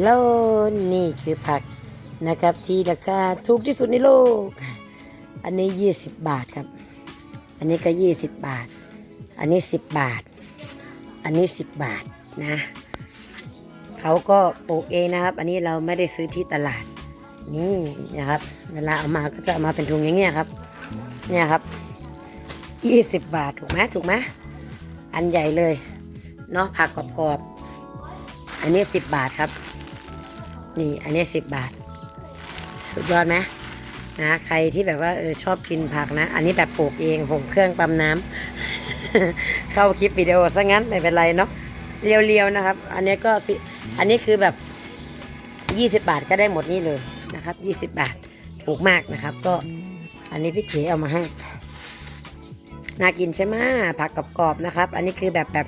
โลนี่คือผักนะครับที่ราคาถูกที่สุดในโลก อันนี้ 20 บาทครับ อันนี้ก็ 20 บาท อันนี้ 10 บาท อันนี้ 10 บาทนะเขาก็ปลูกเองนะครับ อันนี้เราไม่ได้ซื้อที่ตลาดนี่นะครับ เวลาเอามาก็จะเอามาเป็นถุงอย่างเงี้ยครับ เนี่ยครับ 20 บาทถูกไหมถูกไหมอันใหญ่เลยเนาะผักกรอบๆ อันนี้10บาทครับ นี่อันนี้10บาท สุดยอดไหมนะใครที่แบบว่าเออชอบกินผักนะ อันนี้แบบปลูกเองผมเครื่องปั๊มน้ำเข้าคลิปวิดีโอซะงั้นไม่เป็นไรเนาะเรียวๆนะครับ อันนี้ก็สิอันนี้คือแบบ 20 บาทก็ได้หมดนี่เลยนะครับ 20 บาทถูกมากนะครับ ก็อันนี้พี่เฉเอามาให้น่ากินใช่ไหมผักกรอบๆนะครับ อันนี้คือแบบแบบ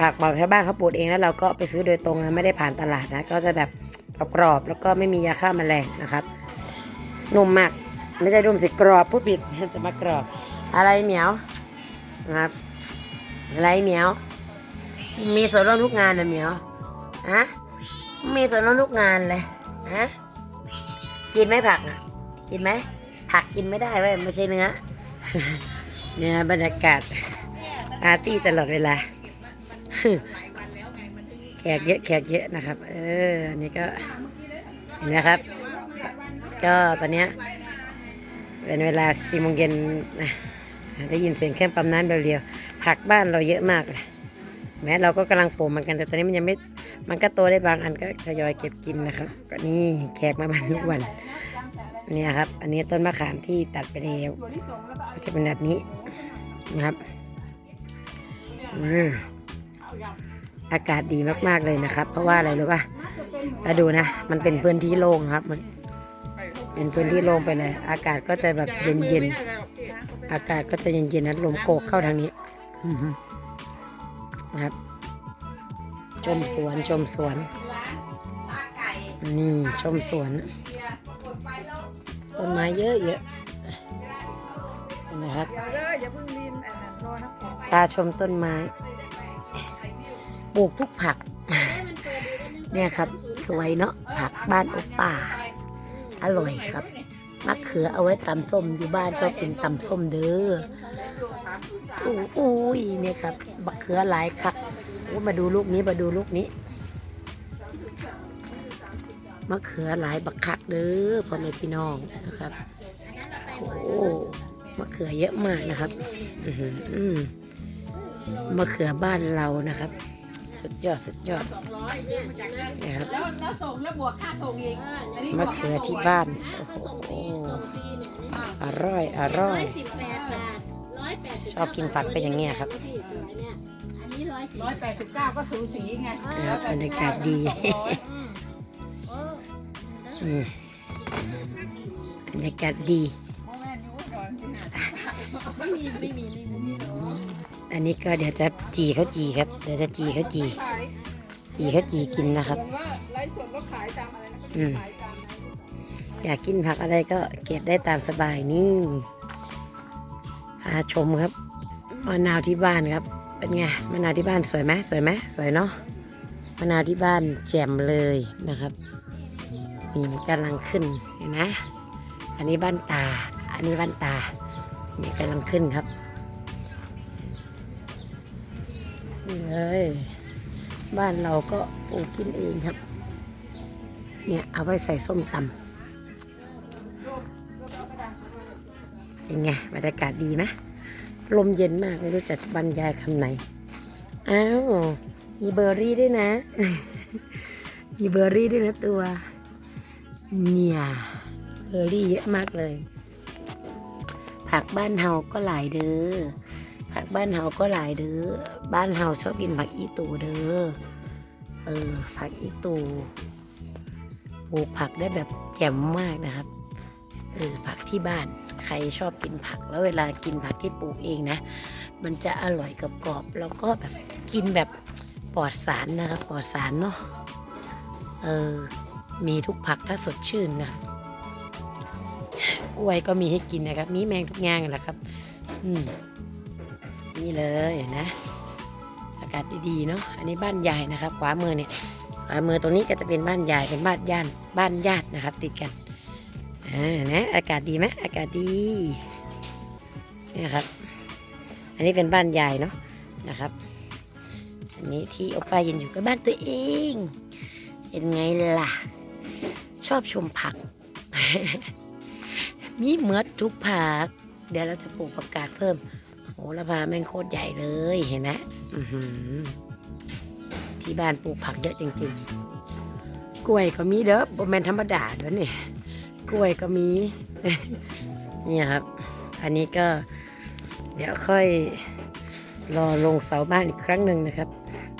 ผักบอกชาวบ้านเขาปลูกเองแล้วเราก็ไปซื้อโดยตรงนะไม่ได้ผ่านตลาดนะ ก็จะแบบกรอบๆแล้วก็ไม่มียาฆ่าแมลงนะครับนุ่มมากไม่ใช่นุ่มสิกรอบผู้ผิดจะมากรอบ อะไรเหมียวนะครับ อะไรเหมียว มีส่วนร่วมทุกงานนะเหมียวฮะมีส่วนร่วมทุกงานเลยฮะกินไหมผักอะกินไหมผักกินไม่ได้เว้ยไม่ใช่เนื้อเนี่ยบรรยากาศปาร์ตี้ตลอดเวลา แขกเยอะแขกเยอะนะครับ เอออันนี้ก็เห็นไหมครับ ก็ตอนเนี้ยเป็นเวลาสี่โมงเย็นนะได้ยินเสียงเครื่องปั๊มน้ำเร็วๆผักบ้านเราเยอะมากเลยแม้เราก็กำลังปลูกเหมือนกันแต่ตอนนี้มันยังไม่มันก็โตได้บางอันก็ทยอยเก็บกินนะครับ ก็นี่แขกมาบ้านทุกวันเนี่ยครับ อันนี้ต้นมะขามที่ตัดไปแล้วจะเป็นแบบนี้นะครับอืม อากาศดีมากๆเลยนะครับ เพราะว่าอะไรรู้ป่ะมาดูนะ มันเป็นพื้นที่โล่งครับ มันเป็นพื้นที่โล่งไปเลย อากาศก็จะแบบเย็นๆ อากาศก็จะเย็นๆนะลมโกกเข้าทางนี้อือฮึนะครับ ชมสวนชมสวน นี่ชมสวน ต้นไม้เยอะๆนะครับตาชมต้นไม้ ปลูกทุกผัก เนี่ยครับ สวยเนาะผักบ้านโอป่า อร่อยครับมะเขือเอาไว้ตำส้มอยู่บ้านชอบกินตำส้มเด้ออู้อุ้ยเนี่ยครับมะเขือหลายครับมาดูลูกนี้มาดูลูกนี้มะเขือหลายบักคักเด้อพ่อแม่พี่น้องนะครับโอ้มะเขือเยอะมากนะครับ อืมมะเขือบ้านเรานะครับ สุดยอดสุดยอดนะครับแล้วแล้วส่งแล้วบวกค่าส่งอีกอันนี้มะเขือที่บ้าน โอ้โห อร่อย อร่อย สิบแปดบาทร้อยแปดชอบกินผักก็อย่างเงี้ยครับเนี่ยอันนี้ร้อยสิบร้อยแปดสิบเก้าก็สูสีไงนะครับบรรยากาศดีอืมบรรยากาศดี อันนี้ก็เดี๋ยวจะจีเขาจีครับ เดี๋ยวจะจีเขาจี ขายจีเขาจีกินนะครับ ผมว่าไลฟ์สดก็ขายตามอะไรนะก็อืมขายตามนั้นอยากกินผักอะไรก็เก็บได้ตามสบายนี่ พาชมครับมะนาวที่บ้านครับ เป็นไงมะนาวที่บ้านสวยไหมสวยไหมสวยเนาะมะนาวที่บ้านแจ่มเลยนะครับนี่กำลังขึ้นเห็นไหมอันนี้บ้านตา อันนี้บ้านตานี่กำลังขึ้นครับ เลย บ้านเราก็ปลูกกินเองครับ เนี่ยเอาไว้ใส่ส้มตำเป็นไงบรรยากาศดีไหมลมเย็นมากไม่รู้จะบรรยายคำไหน อ้าว มีเบอร์รี่ด้วยนะ มีเบอร์รี่ด้วยนะตัว เนี่ย เบอร์รี่เยอะมากเลย ผักบ้านเฮาก็หลายเด้อผักบ้านเฮาก็หลายเด้อ บ้านเฮาชอบกินผักอีตูเด้อ เออ ผักอีตูปลูกผักได้แบบแจ่มมากนะครับ เออ ผักที่บ้าน ใครชอบกินผัก แล้วเวลากินผักที่ปลูกเองนะ มันจะอร่อยกรอบแล้วก็แบบกินแบบปลอดสารนะครับ ปลอดสารเนาะ เออ มีทุกผักถ้าสดชื่นนะกล้วยก็มีให้กินนะครับ มีแมงทุกอย่างแหละครับ อืมนี่เลยนะากาศดีๆเนาะอันนี้บ้านใหญ่นะครับ ขวามือเนี่ยขวามือตรงนี้ก็จะเป็นบ้านยายเป็นบ้านญาติบ้านญาตินะครับ ติดกันอ่านะอากาศดีไหมอากาศดีเนี่ยครับ อันนี้เป็นบ้านยายเนาะนะครับ อันนี้ที่โอป้ายืนอยู่ก็บ้านตัวเองเป็นไงล่ะ ชอบชมผัก มีเหมือดทุกผัก เดี๋ยวเราจะปลูกผักกาดเพิ่ม หระพาแม่งโคตรใหญ่เลยเห็นไหมที่บ้านปลูกผักเยอะจริง ๆ กล้วยก็มีเด้อบแมนธรรมดาเด้อนี่กล้วยก็มี นี่ครับ อันนี้ก็เดี๋ยวค่อยรอลงเสาบ้านอีกครั้งหนึ่งนะครับ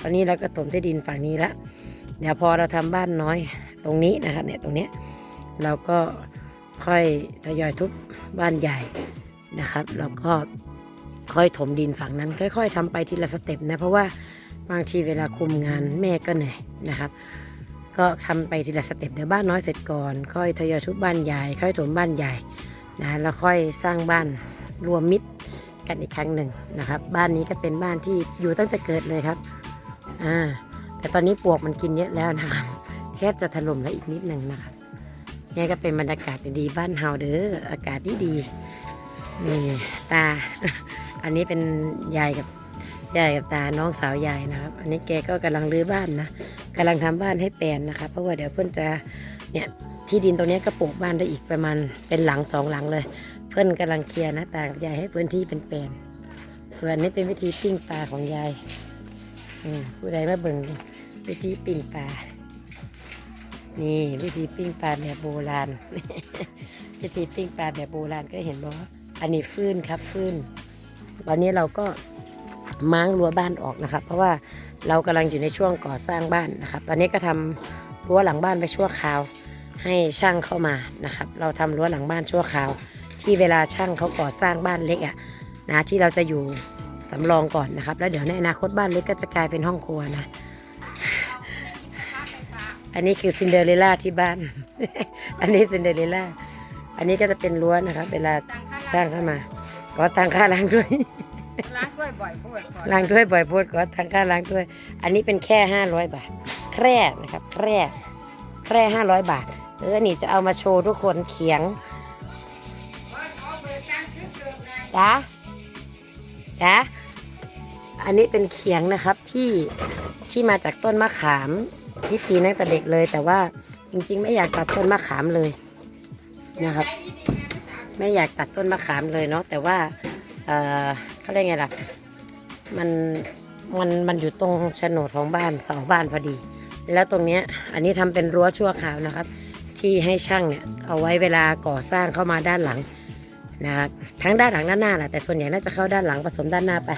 ตอนนี้เราก็ถมที่ดินฝั่งนี้แล้วเดี๋ยวพอเราทำบ้านน้อยตรงนี้นะครับ เนี่ยตรงเนี้ยเราก็ค่อยทยอยทุบบ้านใหญ่นะครับ แล้วก็ ค่อยถมดินฝั่งนั้น ค่อย ๆทำไปทีละสเต็ปนะเพราะว่าบางทีเวลาคุมงานแม่ก็เหนื่อยนะครับ ก็ทำไปทีละสเต็ปเดี๋ยวบ้านน้อยเสร็จก่อน ค่อยทยอยทุบบ้านใหญ่ค่อยถมบ้านใหญ่นะแล้วค่อยสร้างบ้านรวมมิตรกันอีกครั้งหนึ่งนะครับ บ้านนี้ก็เป็นบ้านที่อยู่ตั้งแต่เกิดเลยครับอ่าแต่ตอนนี้ปลวกมันกินเยอะแล้วนะครับแทบจะถล่มแล้วอีกนิดหนึ่งนะครับนี่ก็เป็นบรรยากาศดีๆบ้านเฮาเด้ออากาศดีดีๆนี่ตา อันนี้เป็นยายกับยายกับตาน้องสาวยายนะครับ อันนี้แกก็กำลังรื้อบ้านนะกำลังทำบ้านให้แปลนนะครับเพราะว่าเดี๋ยวเพื่อนจะเนี่ยที่ดินตรงนี้ก็ปลูกบ้านได้อีกประมาณเป็นหลังสองหลังเลย เพื่อนกำลังเคลียร์นะตากับยายให้พื้นที่เป็นแปลนส่วนนี้เป็นวิธีปิ้งปลาของยายอืมผู้ใดมาเบิ่งวิธีปิ้งปลา นี่วิธีปิ้งปลาแบบโบราณ วิธีปิ้งปลาแบบโบราณก็เห็นบอกว่าอันนี้ฟื้นครับฟื้น ตอนนี้เราก็ม้างรั้วบ้านออกนะครับ เพราะว่าเรากำลังอยู่ในช่วงก่อสร้างบ้านนะครับ ตอนนี้ก็ทำรั้วหลังบ้านไปชั่วคราว ให้ช่างเข้ามานะครับ เราทำรั้วหลังบ้านชั่วคราว ที่เวลาช่างเขาก่อสร้างบ้านเล็กอะ่ะนะที่เราจะอยู่สำรองก่อนนะครับ แล้วเดี๋ยวในอนาคตบ้านเล็กก็จะกลายเป็นห้องครัวนะ อันนี้คือซินเดอเรลล่าที่บ้าน อันนี้ซินเดอเรลล่า อันนี้ก็จะเป็นรั้วนะครับ เวลาช่างเข้ามา ขอตังค่าล้างด้วย ล้างด้วยบ่อยพูดก่อนล้างถ้วยบ่อยโพูดขอตังค่าล้างถ้วย อันนี้เป็นแค่ห้าร้อยบาท แคร่นะครับ แคร่แคร่ห้าร้อยบาท เออ นี่จะเอามาโชว์ทุกคนเขียงจ้าจ้าอันนี้เป็นเขียงนะครับที่ที่มาจากต้นมะขามที่ปีนตั้งแต่เด็กเลย แต่ว่าจริง ๆ ไม่อยากตัดต้นมะขามเลยนะครับ ไม่อยากตัดต้นมะขามเลยเนาะแต่ว่าเออเขาเรียกไงล่ะมันมันมันอยู่ตรงโฉนดของบ้านเสาบ้านพอดี แล้วตรงเนี้ยอันนี้ทำเป็นรั้วชั่วคราวนะครับ ที่ให้ช่างเนี่ยเอาไว้เวลาก่อสร้างเข้ามาด้านหลังนะครับทั้งด้านหลังด้านหน้าแหละแต่ส่วนใหญ่น่าจะเข้าด้านหลังผสมด้านหน้าไป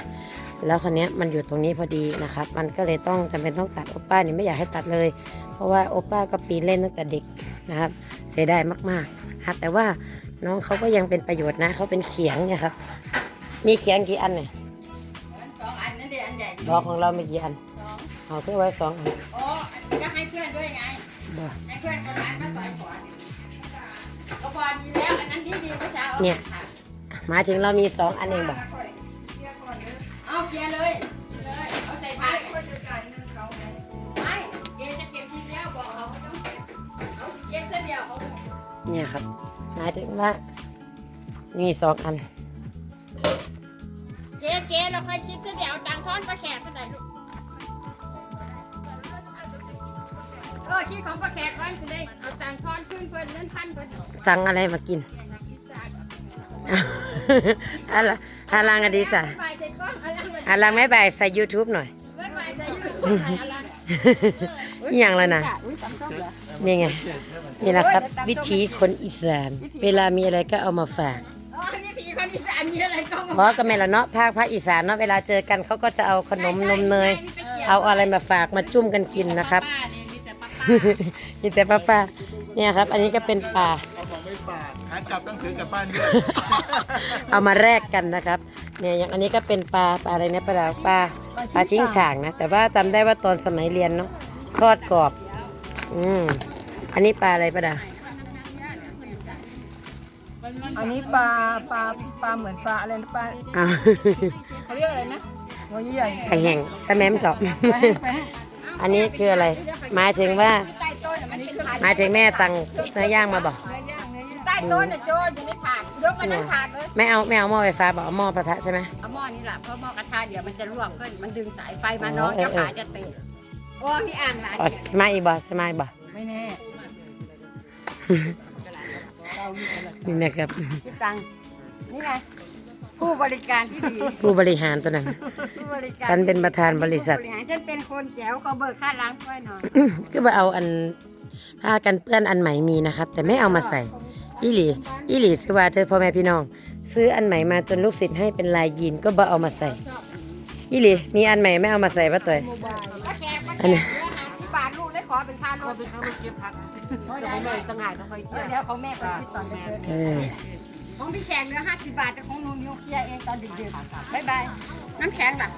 แล้วคนนี้ยมันอยู่ตรงนี้พอดีนะครับ มันก็เลยต้องจำเป็นต้องตัดโอป้านี่ไม่อยากให้ตัดเลย เพราะว่าโอป้าก็ปีนเล่นตั้งแต่เด็กนะครับ เสียดายมากๆนะครับแต่ว่า น้องเขาก็ยังเป็นประโยชน์นะเขาเป็นเขียงเนี่ยครับ มีเขียงกี่อันเนี่ยสองอันนั่นเดียวอันใหญ่บอกของเรามีกี่อันสองเอาเพื่อไว้สองอันโอ้ก็ให้เพื่อนด้วยไงบอกให้เพื่อนคนร้านมาต่อยก่อนก็พอดีแล้วอันนั้นดีดีเมื่อเช้าเนี่ยหมายถึงเรามีสองอันเองบอกเอาเคลียร์เลยกินเลยเอาใส่ท้ายคนจะจ่ายเงินเขาไงไม่เกจะเก็บทีเดียวบอกเขาไม่ต้องเก็บเขาสิเก็บเส้นเดียวเขาเนี่ยครับ หมายถึงว่ามีสองอันเกเกเราค่อยคิดเส้นเดียวเอาตังค์ทอนปลาแขกไปไหนลูกเออคิดของปลาแขกไว้สิได้เอาตังค์ทอนขึ้นเพิ่นเงินพันเพิ่นสั่งอะไรมากินอะไรอะไรกันดีจ้ะไปเสร็จก่อนเอาลังไปอะไรไม่ไปใส่ YouTube หน่อยเว้นไว้ใส่ยูทูบใส่อะไรอหย่างแล้วนะ อุ้ยตำส้มเหรอ นี่ไงนี่แหละครับ วิถีคนอีสาน เวลามีอะไรก็เอามาฝากอ๋อนี่ผีคนอีสานมีอะไรก็เพราะก็แม่ละเนาะภาคภาคอีสานเนาะเวลาเจอกันเขาก็จะเอาขนมนมเนย เอาอะไรมาฝากมาจุ่มกันกินนะครับ ป้าเนี่ยมีแต่ป้าป้ามีแต่ป้าป้าเนี่ยครับ อันนี้ก็เป็นปลาเอาของไม่ฝากขากลับต้องถือกลับบ้านด้วยเอามาแลกกันนะครับ เนี่ยอย่างอันนี้ก็เป็นปลาปลาอะไรเนี่ยปลาดาวปลาปลาชิงช่างนะ แต่ว่าจำได้ว่าตอนสมัยเรียนเนาะทอดกรอบ อืม อันนี้ปลาอะไรปลาดาอันนี้ปลาปลาปลาเหมือนปลาอะไรนะปลาอ้าวเขาเรียกอะไรนะหัวใหญ่ไข่แห้งสแมมกรอบไปให้ไปให้อันนี้คืออะไรหมายถึงว่าใต้ต้นน่ะมันเป็นถาดหมายถึงแม่สั่งเนื้อย่างมาบอกใต้ต้นน่ะโจอยู่ในถาดยกมาทั้งถาดเลยไม่เอาไม่เอาหม้อไฟฟ้าบอกเอาหม้อกระทะใช่ไหมเอาหม้อนี่แหละเพราะหม้อกระทะเดี๋ยวมันจะลวกขึ้นมันดึงสายไฟมาอ๋อน้องเออเจ้าเออขาจะเตะโอ้พี่อ่างหลานอ๋อสมาอีกบ่สมาอีกบ่ไม่แน่ นี่นะครับคิดตังค์นี่ไงผู้บริการที่ดีผู้บริหารตัวนั้น ผู้บริการฉันเป็นประธานบริษัทผู้บริหารฉันเป็นคนแจ๋วก็เบิกค่าล้างถ้วยหน่อยก็มาเอาอันผ้ากันเปื้อนอันใหม่มีนะครับ แต่ไม่เอามาใส่อีหลีอีหลีซื้อว่าเธอพ่อแม่พี่น้อง ซื้ออันใหม่มาจนลูกศิษย์ให้เป็นลายยีนก็บ่เอามาใส่อีหลีมีอันใหม่ไม่เอามาใส่ป่ะตัวก็แขกก็แขอันนี้ ขอเป็นค่ารถเป็นค่ารถเก็บผักได้ได้ตั้งหากต้องไปเดี๋ยวของแม่ไปคิดตอนเดินเออของพี่แขกเหลือห้าสิบบาทแต่ของหนูนิวเคลียร์เองตอนดึกๆบ๊ายบายน้ำแข็งล่ะ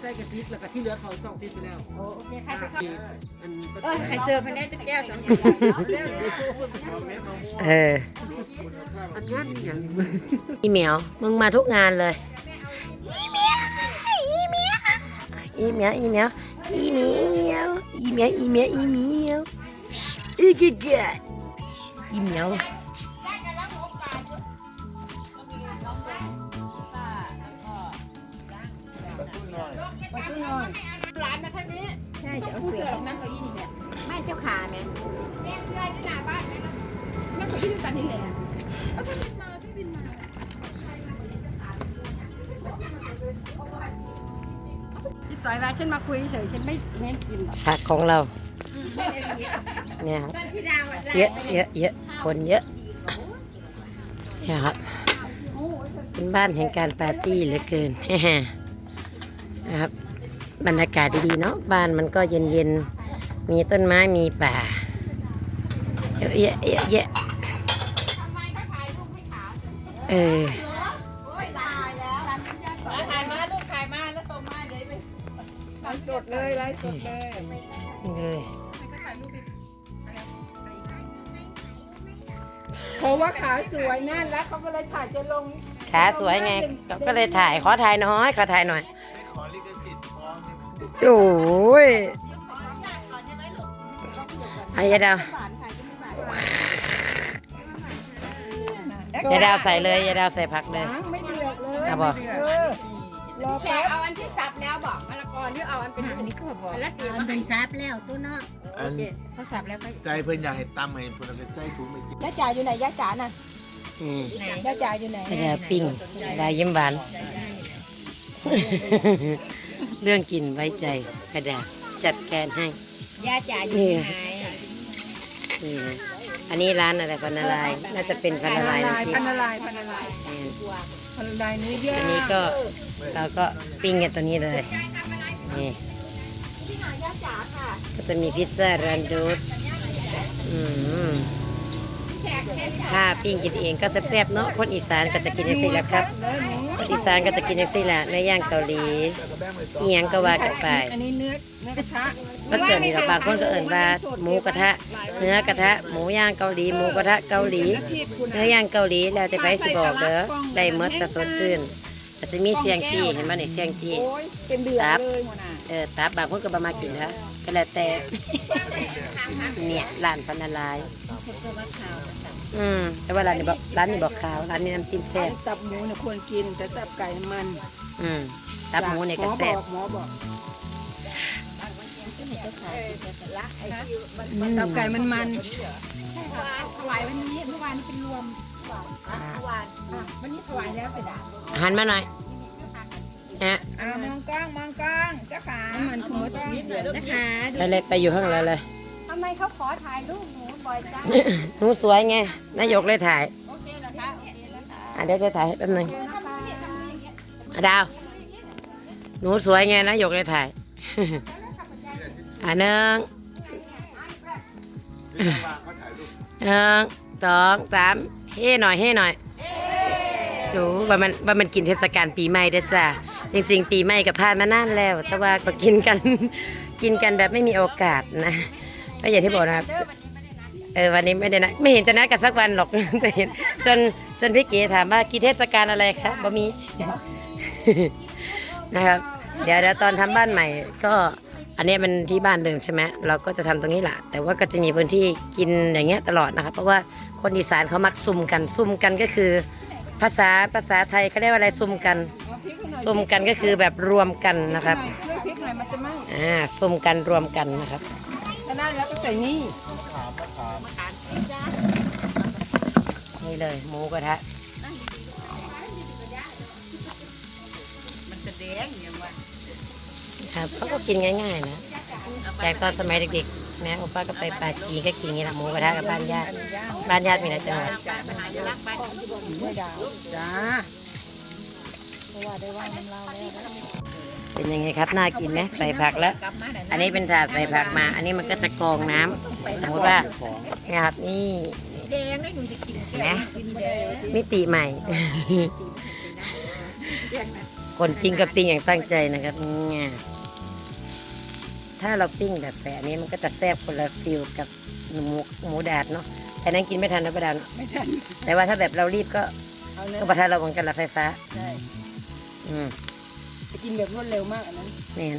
ใส่กะทิแล้วก็ที่เหลือเขาสองทิศไปแล้วโอโอเคใครไปชอบอันเออใครเสิร์ฟให้ได้ตะแก้วสองเอออันงานนี่อย่างอีเหมียวมึงมาทุกงานเลยอีเหมียวอีเหมียวอีเหมียว อีเมียวอีเมียวอีเมียวอีเมียวอีเหมียวอีกอีเมียวหลานมาทางนี้ใช่จะเอาเสืเสือลงนั่งเก้าอี้นี่แหละไม่เจ้าขาไหมแม่เสืออยู่หน้าบ้านนะนั่งเก้าอี้ด้วยกันนี่แหละเอาพี่บินมาพี่บินมา พี่ต่อยว่าฉันมาคุยเฉยฉันไม่เน้นกินหรอกผักของเราแค่นี้เนี่ยครับ พี่ดาวเยอะเยอะเยอะคนเยอะเนี่ยครับ เป็นบ้านแห่งการปาร์ตี้เหลือเกิน นะครับ บรรยากาศดีๆเนาะ บ้านมันก็เย็นๆ มีต้นไม้ มีป่า เยอะแยะเยอะแยะเออ สดเลยไลฟ์สดเลยนี่เลย เพราะว่าขาสวยนั่นแล้วเขาก็เลยถ่ายจะลงขาสวยไงก็เลยถ่ายขอถ่ายน้อยขอถ่ายหน่อยไม่ขอลิขสิทธิ์ฟ้องนี่มันโอ้ยไอ้ยาดาวยาดาวใส่เลยยาดาวใส่ผักเลยไม่เดือดเลยเอาบ่เออรอแขแป๊กบเอาอันที่สับแล้วบอกมะละกอหรือเอาอันเป็นอันนี้ก็บอกแล้วตีมัมานเป็ให้นซับแล้วตู้นอกอันเขาสับแล้วก็ใจเพิ่นอยากให้ตำให้เพิ่นเอาไปใส่ถุงไปกินย่าจ๋าอยู่ไหนย่าจ๋าน่ะอืมย่าจ๋าอยู่ไหนยาดาวปิ้งยาดาวยิ้มหวาน เรื่องกินไว้ใจกระดาษจัดการให้ ย่าจ๋าอยู่ไหนนี่นะอันนี้ร้านอะไรพันนาลายน่าจะเป็นพันนาลายน้ำพริกพันอะไรพันอะไรแม่นพันอะไรเนื้อย่างอันนี้ก็เราก็ปิ้งกันตัวนี้เลย นี่ก็จะมีพิซซ่ารันดูสอืมถ้าปิ้งกินเองก็แซ่บๆเนาะคนอีสานก็จะกินอย่างนี้แหละครับคนอีสานก็จะกินอย่างนี้แหละเนื้อย่างเกาหลีเอียงก็ว่ากันไปอันนี้เนื้อเนื้อกระทะก็เกิดนี่เราบางคนก็เอิ่นว่าหมูกระทะ เนื้อกระทะ หมูย่างเกาหลี หมูกระทะเกาหลี เนื้อย่างเกาหลีแล้วแต่ไปสิบอกเด้อได้เมดแต่สดชื่น ก็จะมีเชียงจี้เห็นไหมนี่เชียงจี้ โอ้ยเป็นเดือดครับ เลยหัวหน้าเออตับบางคนก็บามากินนะก็แล้วแต่ เนี่ยร้านพันนาลายอืมแต่ว่าร้านนี้บอกร้านนี้บอกขาวร้านนี้น้ำจิ้มแซ่บตับหมูเนี่ยควรกินแต่ตับไก่มันอืมตับหมูเนี่ยก็หมอแซ่บบอกหมอบอกตับไก่มันมันถวายวันนี้เมื่อวานนี้เป็นรวมเมื่อ วานวันนี้ถวายแล้วไปด่าหันมาหน่อยฮะอ่ามองกล้องมองกล้องเจ้าขามันคือมดนิดเดียวนะคะไปเลยไปอยู่ข้างหลังเลยทำไมเขาขอถ่ายรูปหนูบ่อยจังหนูสวยไงนายกเลยถ่ายโอเคเหรอคะโอเคแล้วค่ะอะเดี๋ยวจะถ่ายให้แป๊บนึงอะดาวหนูสวยไงนะยกเลยถ่ายอะหนึ่งหนึ่งสองสาม เฮ้หน่อยเฮ้หน่อยดูว่ามันว่ามันกินเทศกาลปีใหม่เด้อจ้าจริง ๆ ปีใหม่กับผ่านมานานแล้ว แต่ว่าก็กินกัน กินกันแบบไม่มีโอกาสนะก็อย่างที่บอกนะครับเออวันนี้ไม่ได้นะไม่เห็นจะนัดกันสักวันหรอกแต่เห็นจนจนพี่เก๋ถามว่ากี่เทศกาลอะไรคะบ่มีนะครับ เดี๋ยวเดี๋ยวตอนทำบ้านใหม่ ก็อันนี้มันที่บ้านเดิมใช่ไหมเราก็จะทำตรงนี้แหละแต่ว่าก็จะมีพื้นที่กินอย่างเงี้ยตลอดนะครับ เพราะว่า คนอีสานเขามักซุ่มกัน ซุ่มกันก็คือ ภาษาภาษาไทยเขาเรียกว่าอะไรซุ่มกันเอาพริกให้หน่อยซุ่มกันก็คือแบบรวมกันนะครับเลือกพริกหน่อยมันจะไหม้อ่าซุ่มกันรวมกันนะครับถ้าได้แล้วก็ใส่นี่นี่เลยหมูกระทะมันจะแดงอย่างวะครับเขาก็กินง่ายๆนะแต่ตอนสมัยเด็กๆ นะโอป้าก็ไปปากีก็กินอย่างนี้แหละหมูกระทะกับบ้านญาติบ้านญาติมีหลายจังหวัดจ้าเป็นยังไงครับน่ากินไหมใส่ผักแล้ว อันนี้เป็นถาดใส่ผักมา อันนี้มันก็จะกรองน้ำสมมติว่าเนี่ยครับนี่แดงได้คุณจะมิติใหม่ คนปิ้งก็ปิ้งอย่างตั้งใจนะครับเนี่ย ถ้าเราปิ้งแบบแต่อันนี้มันก็จะแซ่บคนละฟิลกับหมูหมูแดดเนาะแต่นั้นกินไม่ทันนะประดานแต่ว่าถ้าแบบเรารีบก็เอาเนื้อก็ประทานเราเหมือนกันละไฟฟ้า ใช่อืม จะกินแบบรวดเร็วมากอันนั้น นี่น